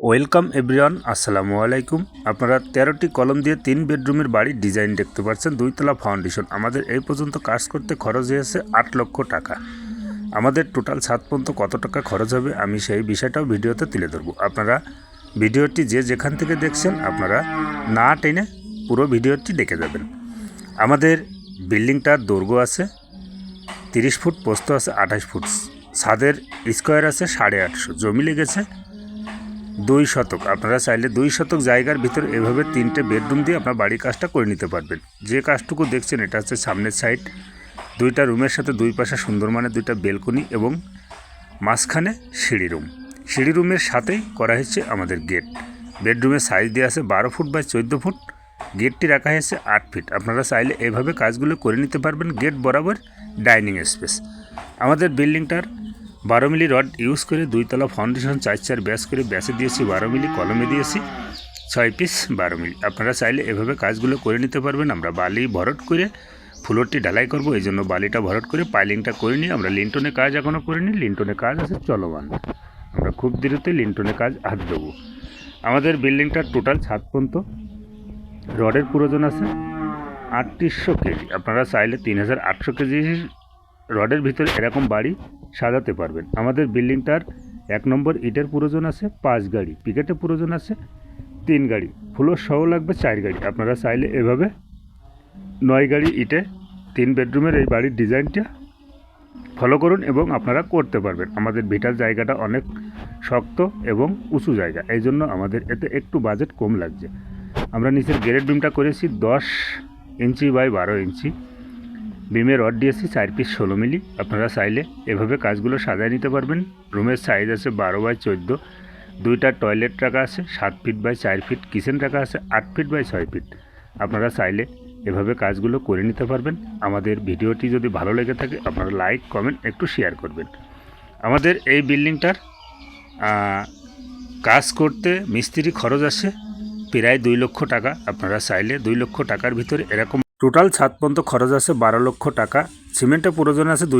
Welcome everyone, আসসালামু আলাইকুম। আপনারা তেরোটি কলম দিয়ে তিন বেডরুমের বাড়ির ডিজাইন দেখতে পাচ্ছেন। দুইতলা ফাউন্ডেশন। আমাদের এই পর্যন্ত কাজ করতে খরচ হয়েছে আট লক্ষ টাকা। আমাদের টোটাল সাত পর্যন্ত কত টাকা খরচ হবে আমি সেই বিষয়টাও ভিডিওতে তুলে ধরবো। আপনারা ভিডিওটি যে যেখান থেকে দেখছেন, আপনারা না টেনে পুরো ভিডিওটি দেখে যাবেন। আমাদের বিল্ডিংটার দৈর্ঘ্য আছে, তিরিশ ফুট, পোস্ত আছে আঠাশ ফুট। ছাদের স্কোয়ার আছে সাড়ে আটশো। জমি লেগেছে দুই শতক। আপনারা চাইলে দুই শতক জায়গার ভিতরে এভাবে তিনটে বেডরুম দিয়ে আপনার বাড়ির কাজটা করে নিতে পারবেন। যে কাজটুকু দেখছেন, এটা হচ্ছে সামনের সাইড। দুইটা রুমের সাথে দুই পাশে সুন্দর মানে দুইটা বেলকনি এবং মাঝখানে সিঁড়ি রুম। সিঁড়ি রুমের সাথেই করা হয়েছে আমাদের গেট। বেডরুমের সাইজ দেওয়া আছে বারো ফুট বাই চোদ্দ ফুট। গেটটি রাখা হয়েছে আট ফিট। আপনারা চাইলে এভাবে কাজগুলো করে নিতে পারবেন গেট বরাবর ডাইনিং স্পেস। আমাদের বিল্ডিংটার বারো মিলি রড ইউজ করে দুইতলা ফাউন্ডেশন চার চার ব্যাস করে ব্যাসে দিয়েছি, বারো মিলি কলমে দিয়েছি, ছয় পিস বারো মিলি। আপনারা চাইলে এভাবে কাজগুলো করে নিতে পারবেন। আমরা বালি ভরট করে ফ্লোরটি ঢালাই করব। এই জন্য বালিটা ভরট করে পাইলিংটা করে নিই আমরা লিন্টনে কাজ এখনও করিনি। লিন্টনে কাজ আছে, চলমান। আমরা খুব দ্রুতই লিন্টনে কাজ হাত দেবো আমাদের বিল্ডিংটার টোটাল ছাদ পর্যন্ত। রডের প্রয়োজন আছে আটত্রিশশো কেজি। আপনারা চাইলে তিন হাজার আটশো কেজি রডের ভিতরে এরকম বাড়ি সাজাতে পারবেন। আমাদের বিল্ডিংটার এক নম্বর ইটের প্রয়োজন আছে, পাঁচ গাড়ি। পিকেটের প্রয়োজন আছে, তিন গাড়ি। ফ্লোর সহ লাগবে চার গাড়ি। আপনারা চাইলে এভাবে নয় গাড়ি ইটে তিন বেডরুমের এই বাড়ির ডিজাইনটা ফলো করুন এবং আপনারা করতে পারবেন। আমাদের ভিটার জায়গাটা অনেক শক্ত এবং উঁচু জায়গা। এই জন্য আমাদের এতে একটু বাজেট কম লাগছে। আমরা নিচের গ্রেড বিমটা করেছি দশ ইঞ্চি বাই বারো ইঞ্চি। বিমের রড দিয়েছি চার পিস ষোলো মিলি। আপনারা চাইলে এভাবে কাজগুলো সাজায় নিতে পারবেন। রুমের সাইজ আছে বারো বাই চোদ্দ। দুইটা টয়লেট রাখা আছে, সাত ফিট বাই চার ফিট কিচেন রাখা আছে, আট ফিট বাই ছয় ফিট আপনারা চাইলে এভাবে কাজগুলো করে নিতে পারবেন। আমাদের ভিডিওটি যদি ভালো লেগে থাকে, আপনারা লাইক কমেন্ট একটু শেয়ার করবেন। আমাদের এই বিল্ডিংটার কাজ করতে মিস্ত্রি খরচ আছে প্রায় দুই লক্ষ টাকা। আপনারা চাইলে দুই লক্ষ টাকার ভিতরে এরকম টোটাল ছাদ পর্যন্ত খরচ আছে বারো লক্ষ টাকা সিমেন্টের প্রয়োজন আছে দুই